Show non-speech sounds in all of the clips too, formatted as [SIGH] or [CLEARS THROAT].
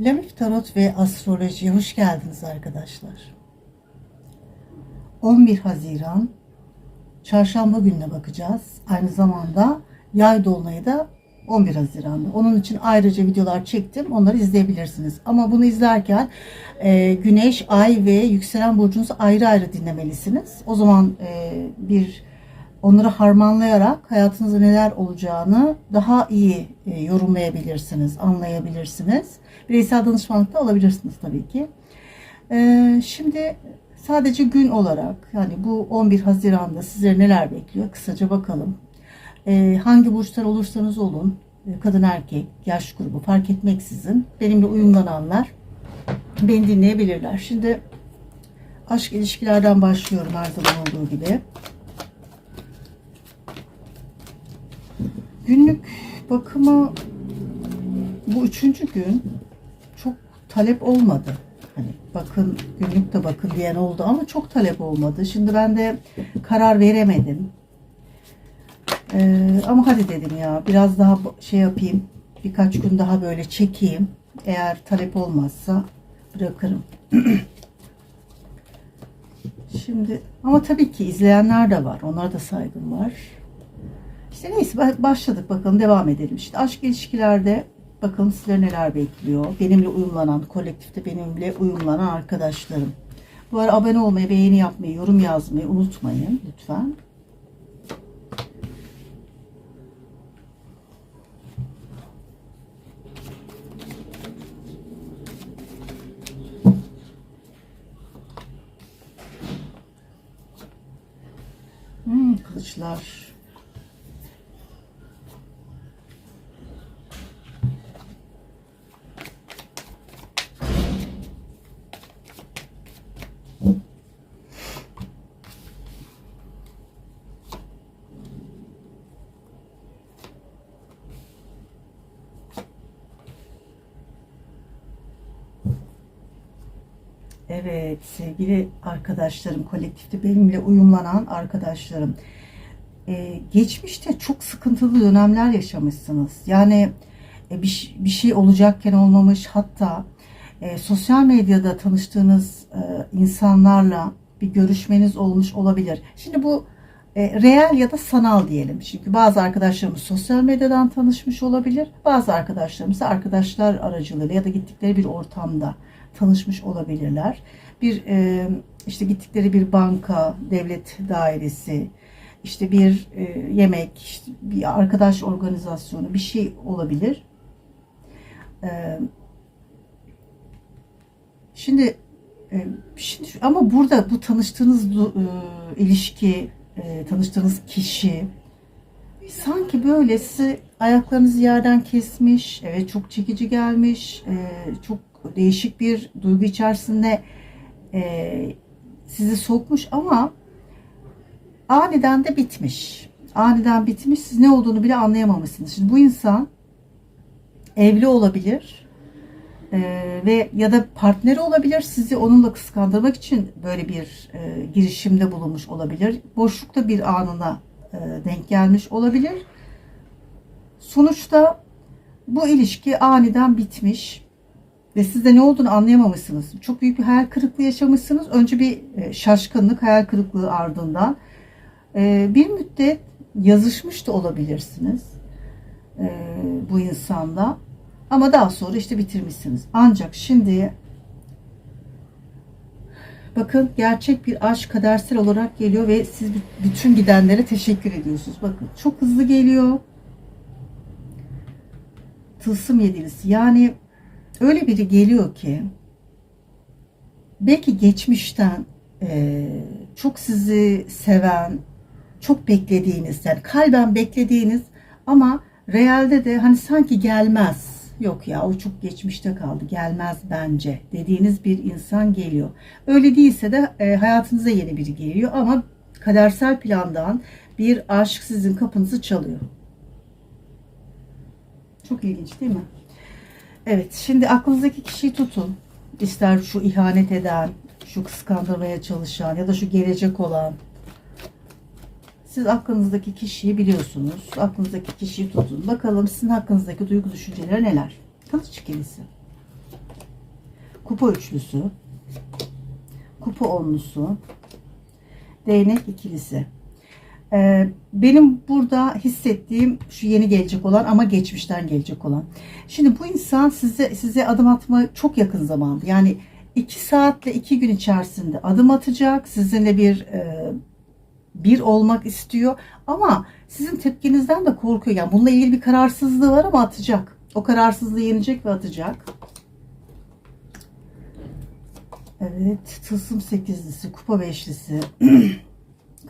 Lamif Tarot ve Astroloji'ye hoş geldiniz arkadaşlar. 11 Haziran Çarşamba gününe bakacağız. Aynı zamanda yay dolunayı da 11 Haziran'da. Onun için ayrıca videolar çektim. Onları izleyebilirsiniz. Ama bunu izlerken e, Güneş, Ay ve Yükselen burcunuzu ayrı ayrı dinlemelisiniz. O zaman e, bir onları harmanlayarak hayatınızda neler olacağını daha iyi e, yorumlayabilirsiniz, anlayabilirsiniz. Bireysel danışmanlık da alabilirsiniz tabii ki. E, şimdi sadece gün olarak yani bu 11 Haziran'da sizleri neler bekliyor kısaca bakalım. E, hangi burçlar olursanız olun, kadın erkek, yaş grubu fark etmeksizin benimle uyumlananlar beni dinleyebilirler. Şimdi aşk ilişkilerden başlıyorum her zaman olduğu gibi. Günlük bakıma bu üçüncü gün çok talep olmadı. Hani bakın günlük de bakın diyen oldu ama çok talep olmadı. Şimdi ben de karar veremedim. Ee, ama hadi dedim ya biraz daha şey yapayım. Birkaç gün daha böyle çekeyim. Eğer talep olmazsa bırakırım. [CLEARS THROAT] Şimdi ama tabii ki izleyenler de var. Onlara da saygım var. İşte neyse başladık bakalım devam edelim. İşte aşk ilişkilerde bakalım sizleri neler bekliyor. Benimle uyumlanan, kolektifte benimle uyumlanan arkadaşlarım. Bu arada abone olmayı, beğeni yapmayı, yorum yazmayı unutmayın lütfen. Hmm, kılıçlar. Evet sevgili arkadaşlarım, kolektifte benimle uyumlanan arkadaşlarım. Ee, geçmişte çok sıkıntılı dönemler yaşamışsınız. Yani e, bir, bir şey olacakken olmamış hatta e, sosyal medyada tanıştığınız e, insanlarla bir görüşmeniz olmuş olabilir. Şimdi bu e, reel ya da sanal diyelim. Çünkü bazı arkadaşlarımız sosyal medyadan tanışmış olabilir. Bazı arkadaşlarımız da arkadaşlar aracılığıyla ya da gittikleri bir ortamda tanışmış olabilirler. Bir e, işte gittikleri bir banka, devlet dairesi, işte bir e, yemek, işte bir arkadaş organizasyonu, bir şey olabilir. E, şimdi, e, şimdi ama burada bu tanıştığınız e, ilişki, e, tanıştığınız kişi sanki böyle sizi ayaklarınızı yerden kesmiş, evet çok çekici gelmiş, e, çok değişik bir duygu içerisinde e, sizi sokmuş ama aniden de bitmiş. Aniden bitmiş. Siz ne olduğunu bile anlayamamışsınız. Şimdi bu insan evli olabilir e, ve ya da partneri olabilir. Sizi onunla kıskandırmak için böyle bir e, girişimde bulunmuş olabilir. Boşlukta bir anına e, denk gelmiş olabilir. Sonuçta bu ilişki aniden bitmiş ve siz de ne olduğunu anlayamamışsınız. Çok büyük bir hayal kırıklığı yaşamışsınız. Önce bir e, şaşkınlık, hayal kırıklığı ardından e, bir müddet yazışmış da olabilirsiniz e, bu insanda. Ama daha sonra işte bitirmişsiniz. Ancak şimdi bakın gerçek bir aşk kadersel olarak geliyor ve siz bütün gidenlere teşekkür ediyorsunuz. Bakın çok hızlı geliyor. Tılsım yedilisi. Yani öyle biri geliyor ki belki geçmişten e, çok sizi seven, çok beklediğiniz, yani kalben beklediğiniz ama realde de hani sanki gelmez. Yok ya o çok geçmişte kaldı gelmez bence dediğiniz bir insan geliyor. Öyle değilse de e, hayatınıza yeni biri geliyor ama kadersel plandan bir aşk sizin kapınızı çalıyor. Çok ilginç değil mi? Evet, şimdi aklınızdaki kişiyi tutun. İster şu ihanet eden, şu kıskandırmaya çalışan ya da şu gelecek olan. Siz aklınızdaki kişiyi biliyorsunuz. Aklınızdaki kişiyi tutun. Bakalım sizin hakkınızdaki duygu düşünceleri neler? Kılıç ikilisi. kupa üçlüsü, kupa onlusu, değnek ikilisi. Ee, benim burada hissettiğim şu yeni gelecek olan ama geçmişten gelecek olan. Şimdi bu insan size size adım atma çok yakın zamanda. Yani iki saatle iki gün içerisinde adım atacak. Sizinle bir e, bir olmak istiyor ama sizin tepkinizden de korkuyor. Yani bununla ilgili bir kararsızlığı var ama atacak. O kararsızlığı yenecek ve atacak. Evet, tılsım sekizlisi, kupa beşlisi, [CLEARS THROAT]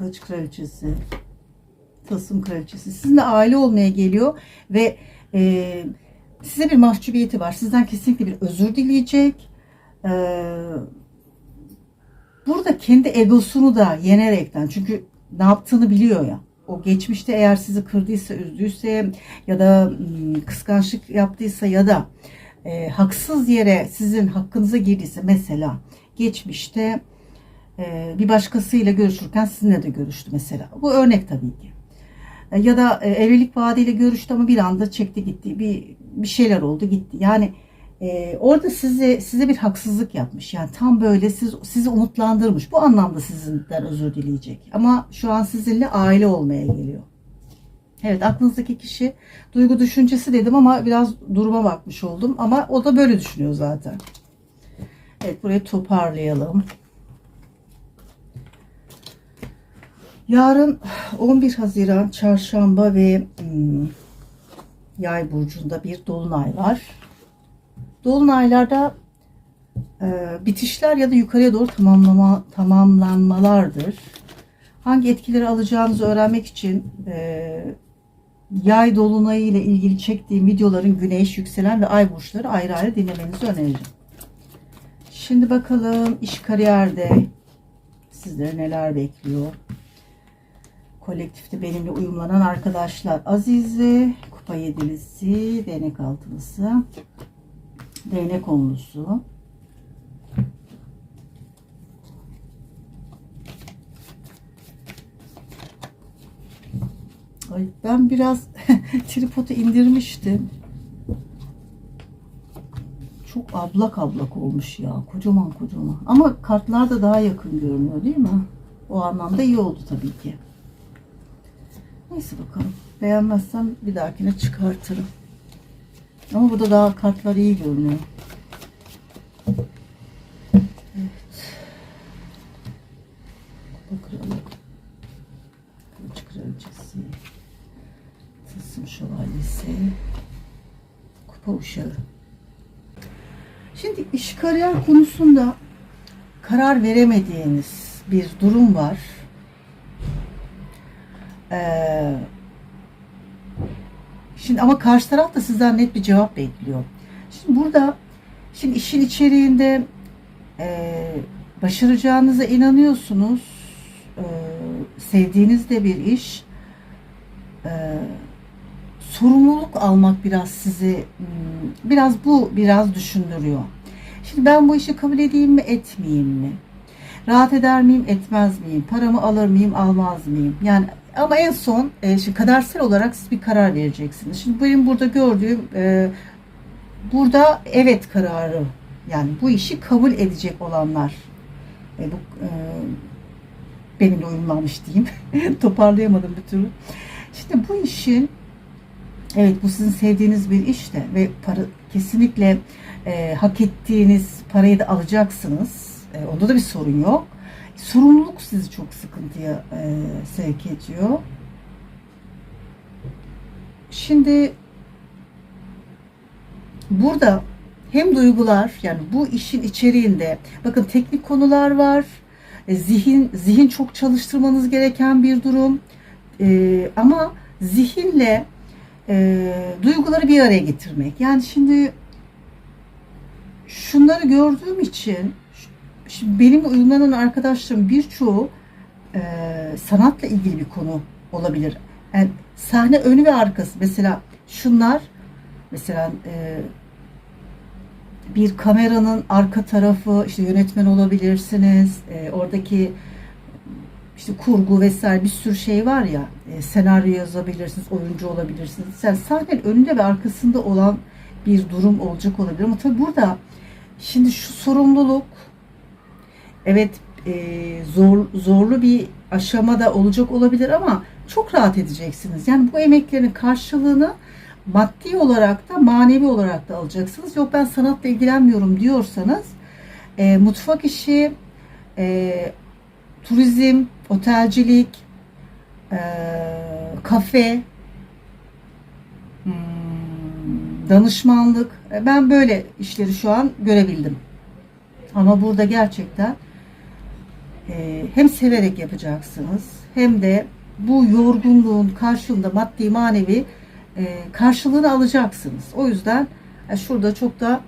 kılıç kraliçesi, tılsım kraliçesi. Sizinle aile olmaya geliyor ve e, size bir mahcubiyeti var. Sizden kesinlikle bir özür dileyecek. E, burada kendi egosunu da yenerekten çünkü ne yaptığını biliyor ya. O geçmişte eğer sizi kırdıysa, üzdüyse ya da kıskançlık yaptıysa ya da e, haksız yere sizin hakkınıza girdiyse mesela geçmişte bir başkasıyla görüşürken sizinle de görüştü mesela. Bu örnek tabii ki. E, ya da e, evlilik vaadiyle görüştü ama bir anda çekti gitti. Bir bir şeyler oldu gitti. Yani e, orada size size bir haksızlık yapmış. Yani tam böyle siz sizi umutlandırmış. Bu anlamda sizinden özür dileyecek. Ama şu an sizinle aile olmaya geliyor. Evet aklınızdaki kişi duygu düşüncesi dedim ama biraz duruma bakmış oldum. Ama o da böyle düşünüyor zaten. Evet burayı toparlayalım. Yarın 11 Haziran Çarşamba ve hmm, Yay burcunda bir dolunay var. Dolunaylarda e, bitişler ya da yukarıya doğru tamamlama tamamlanmalardır. Hangi etkileri alacağınızı öğrenmek için e, yay dolunayı ile ilgili çektiğim videoların güneş, yükselen ve ay burçları ayrı ayrı dinlemenizi öneririm. Şimdi bakalım iş kariyerde sizleri neler bekliyor. Kolektifte benimle uyumlanan arkadaşlar Azize, kupa yedilisi, değnek altılısı, değnek onlusu. Ay ben biraz [LAUGHS] tripodu indirmiştim. Çok ablak ablak olmuş ya. Kocaman kocaman. Ama kartlar da daha yakın görünüyor değil mi? O anlamda iyi oldu tabii ki. Neyse bakalım. Beğenmezsem bir dahakine çıkartırım. Ama burada daha kartlar iyi görünüyor. Evet. Kralı. Kılıç kraliçesi. Tılsım şövalyesi. Kupa uşağı. Şimdi iş kariyer konusunda karar veremediğiniz bir durum var. Ee, şimdi ama karşı taraf da sizden net bir cevap bekliyor. Şimdi burada şimdi işin içeriğinde e, başaracağınıza inanıyorsunuz. E, sevdiğiniz de bir iş. E, sorumluluk almak biraz sizi hmm, biraz bu biraz düşündürüyor. Şimdi ben bu işi kabul edeyim mi etmeyeyim mi? Rahat eder miyim etmez miyim? Paramı alır mıyım almaz mıyım? Yani ama en son e, şimdi kadersel olarak siz bir karar vereceksiniz. Şimdi benim burada gördüğüm e, burada evet kararı yani bu işi kabul edecek olanlar e, bu e, benimle uyumlanmış diyeyim. [LAUGHS] Toparlayamadım bir türlü. Şimdi bu işin evet bu sizin sevdiğiniz bir iş de ve para kesinlikle e, hak ettiğiniz parayı da alacaksınız. E, onda da bir sorun yok. Sorumluluk sizi çok sıkıntıya e, sevk ediyor. Şimdi burada hem duygular yani bu işin içeriğinde bakın teknik konular var. E, zihin zihin çok çalıştırmanız gereken bir durum. E, ama zihinle e, duyguları bir araya getirmek. Yani şimdi şunları gördüğüm için şimdi benim uyumlanan arkadaşlarım birçoğu e, sanatla ilgili bir konu olabilir. Yani sahne önü ve arkası mesela şunlar mesela e, bir kameranın arka tarafı işte yönetmen olabilirsiniz. E, oradaki işte kurgu vesaire bir sürü şey var ya e, senaryo yazabilirsiniz, oyuncu olabilirsiniz. Yani sahnenin önünde ve arkasında olan bir durum olacak olabilir ama tabii burada Şimdi şu sorumluluk evet e, zor zorlu bir aşamada olacak olabilir ama çok rahat edeceksiniz. Yani bu emeklerin karşılığını maddi olarak da manevi olarak da alacaksınız. Yok ben sanatla ilgilenmiyorum diyorsanız e, mutfak işi, e, turizm, otelcilik, e, kafe, hmm, danışmanlık. E, Ben böyle işleri şu an görebildim. Ama burada gerçekten hem severek yapacaksınız hem de bu yorgunluğun karşılığında maddi manevi e, karşılığını alacaksınız. O yüzden e, şurada çok da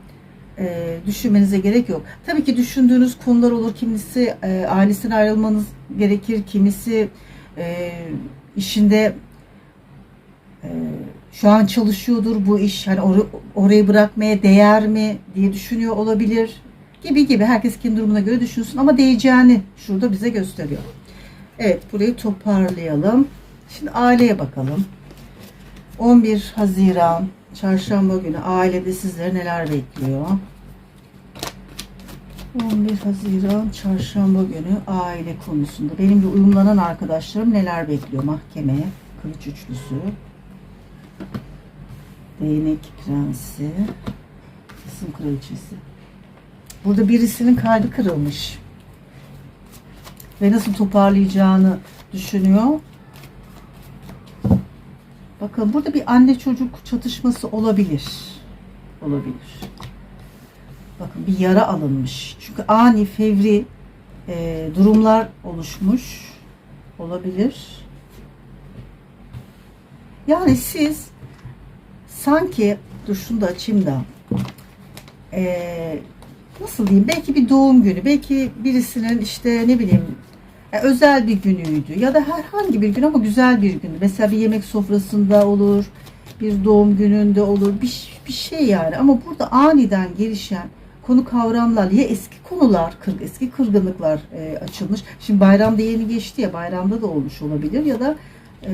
e, düşünmenize gerek yok. Tabii ki düşündüğünüz konular olur. Kimisi e, ailesinden ayrılmanız gerekir. Kimisi işinde şu an çalışıyordur bu iş. Hani or- orayı bırakmaya değer mi diye düşünüyor olabilir. Gibi gibi. Herkes kendi durumuna göre düşünsün. Ama değeceğini şurada bize gösteriyor. Evet burayı toparlayalım. Şimdi aileye bakalım. 11 Haziran Çarşamba günü ailede sizleri neler bekliyor? 11 Haziran Çarşamba günü aile konusunda benimle uyumlanan arkadaşlarım neler bekliyor mahkemeye? Kılıç üçlüsü. Değnek prensi. Kısım kraliçesi. Burada birisinin kalbi kırılmış. Ve nasıl toparlayacağını düşünüyor. Bakın burada bir anne çocuk çatışması olabilir. Olabilir. Bakın bir yara alınmış. Çünkü ani fevri e, durumlar oluşmuş olabilir. Yani siz sanki dur şunu da açayım da e, nasıl diyeyim belki bir doğum günü belki birisinin işte ne bileyim e, özel bir günüydü ya da herhangi bir gün ama güzel bir gün. Mesela bir yemek sofrasında olur, bir doğum gününde olur, bir, bir şey yani. Ama burada aniden gelişen konu kavramlar ya eski konular, kır, eski kırgınlıklar e, açılmış. Şimdi bayramda yeni geçti ya bayramda da olmuş olabilir ya da e,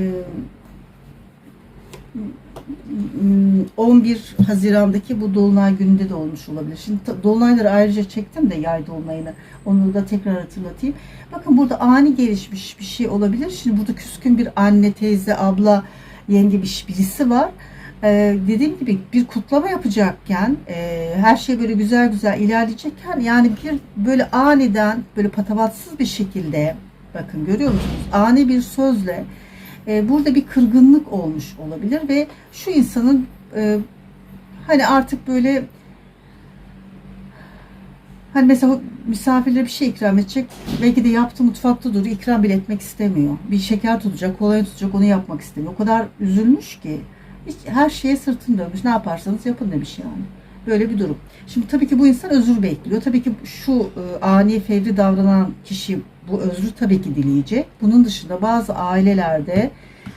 11 Haziran'daki bu Dolunay gününde de olmuş olabilir. Şimdi Dolunayları ayrıca çektim de yay Dolunay'ını. Onu da tekrar hatırlatayım. Bakın burada ani gelişmiş bir şey olabilir. Şimdi burada küskün bir anne, teyze, abla, yenge bir birisi var. Ee, dediğim gibi bir kutlama yapacakken e, her şey böyle güzel güzel ilerleyecekken yani bir böyle aniden böyle patavatsız bir şekilde bakın görüyor musunuz? Ani bir sözle e, burada bir kırgınlık olmuş olabilir ve şu insanın e, hani artık böyle hani mesela misafirlere bir şey ikram edecek belki de yaptığı mutfakta duruyor ikram bile etmek istemiyor. Bir şeker tutacak, kolonya tutacak onu yapmak istemiyor. O kadar üzülmüş ki hiç her şeye sırtını dönmüş. Ne yaparsanız yapın demiş yani. Böyle bir durum. Şimdi tabii ki bu insan özür bekliyor. Tabii ki şu e, ani fevri davranan kişi bu özrü tabii ki dileyecek. Bunun dışında bazı ailelerde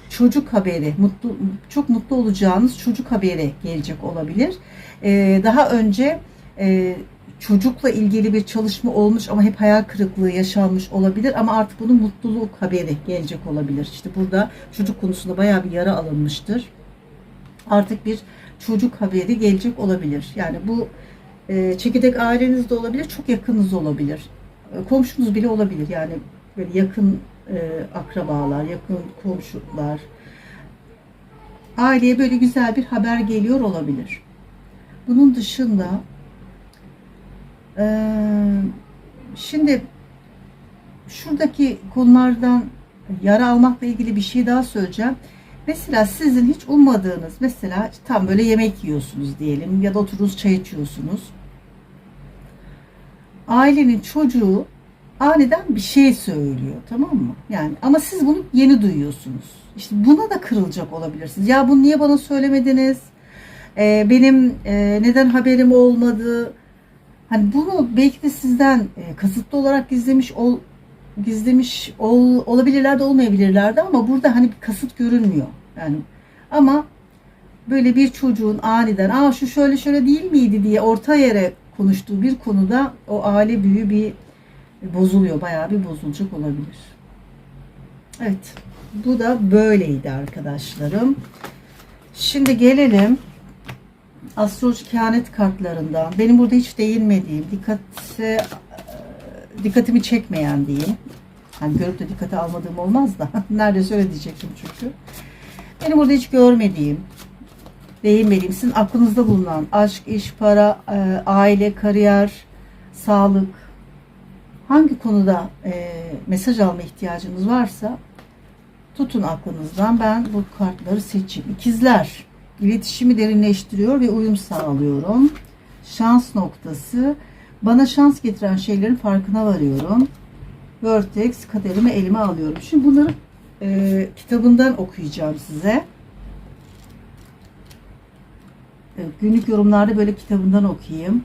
çocuk haberi, mutlu çok mutlu olacağınız çocuk haberi gelecek olabilir. E, daha önce e, çocukla ilgili bir çalışma olmuş ama hep hayal kırıklığı yaşanmış olabilir ama artık bunun mutluluk haberi gelecek olabilir. İşte burada çocuk konusunda bayağı bir yara alınmıştır. Artık bir çocuk haberi gelecek olabilir. Yani bu e, çekirdek ailenizde olabilir, çok yakınınız olabilir. Komşunuz bile olabilir. Yani böyle yakın e, akrabalar, yakın komşular. Aileye böyle güzel bir haber geliyor olabilir. Bunun dışında e, şimdi şuradaki konulardan yara almakla ilgili bir şey daha söyleyeceğim. Mesela sizin hiç ummadığınız mesela tam böyle yemek yiyorsunuz diyelim ya da otururuz çay içiyorsunuz. Ailenin çocuğu aniden bir şey söylüyor tamam mı? Yani ama siz bunu yeni duyuyorsunuz. İşte buna da kırılacak olabilirsiniz. Ya bunu niye bana söylemediniz? Ee, benim e, neden haberim olmadı? Hani bunu belki de sizden e, kasıtlı olarak gizlemiş ol, gizlemiş ol, olabilirler de olmayabilirler de ama burada hani bir kasıt görünmüyor. Yani ama böyle bir çocuğun aniden aa şu şöyle şöyle değil miydi diye orta yere konuştuğu bir konuda o aile büyüğü bir bozuluyor. Bayağı bir bozulacak olabilir. Evet. Bu da böyleydi arkadaşlarım. Şimdi gelelim astroloji kehanet kartlarından benim burada hiç değinmediğim, dikkate, dikkatimi çekmeyen diyeyim. Hani görüp de dikkate almadığım olmaz da. [LAUGHS] Neredeyse öyle diyecektim çünkü. Benim burada hiç görmediğim, değinmediğim, sizin aklınızda bulunan aşk, iş, para, e, aile, kariyer, sağlık, hangi konuda e, mesaj alma ihtiyacınız varsa tutun aklınızdan. Ben bu kartları seçeyim. İkizler, iletişimi derinleştiriyor ve uyum sağlıyorum. Şans noktası, bana şans getiren şeylerin farkına varıyorum. Vertex, kaderimi elime alıyorum. Şimdi bunları e, kitabından okuyacağım size. Evet, günlük yorumlarda böyle kitabından okuyayım.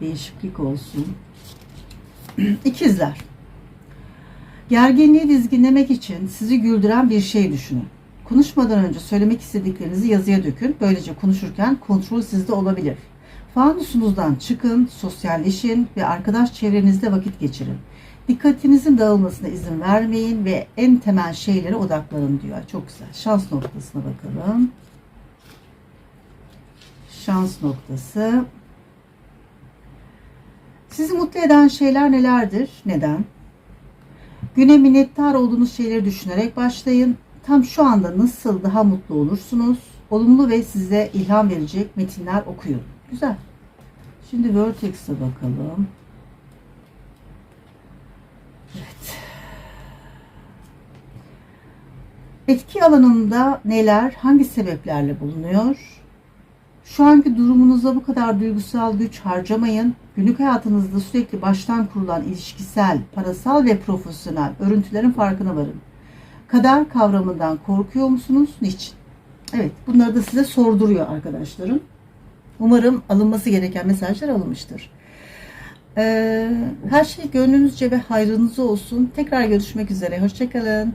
Değişiklik olsun. [CLEARS THROAT] İkizler. Gerginliği dizginlemek için sizi güldüren bir şey düşünün. Konuşmadan önce söylemek istediklerinizi yazıya dökün. Böylece konuşurken kontrol sizde olabilir. Fanusunuzdan çıkın, sosyalleşin ve arkadaş çevrenizde vakit geçirin. Dikkatinizin dağılmasına izin vermeyin ve en temel şeylere odaklanın diyor. Çok güzel. Şans noktasına bakalım. Şans noktası. Sizi mutlu eden şeyler nelerdir? Neden? Güne minnettar olduğunuz şeyleri düşünerek başlayın. Tam şu anda nasıl daha mutlu olursunuz? Olumlu ve size ilham verecek metinler okuyun. Güzel. Şimdi Vertex'e bakalım. Evet. Etki alanında neler, hangi sebeplerle bulunuyor? Şu anki durumunuza bu kadar duygusal güç harcamayın. Günlük hayatınızda sürekli baştan kurulan ilişkisel, parasal ve profesyonel örüntülerin farkına varın. Kader kavramından korkuyor musunuz? Niçin? Evet, bunları da size sorduruyor arkadaşlarım. Umarım alınması gereken mesajlar alınmıştır. Ee, her şey gönlünüzce ve hayrınıza olsun. Tekrar görüşmek üzere. Hoşçakalın.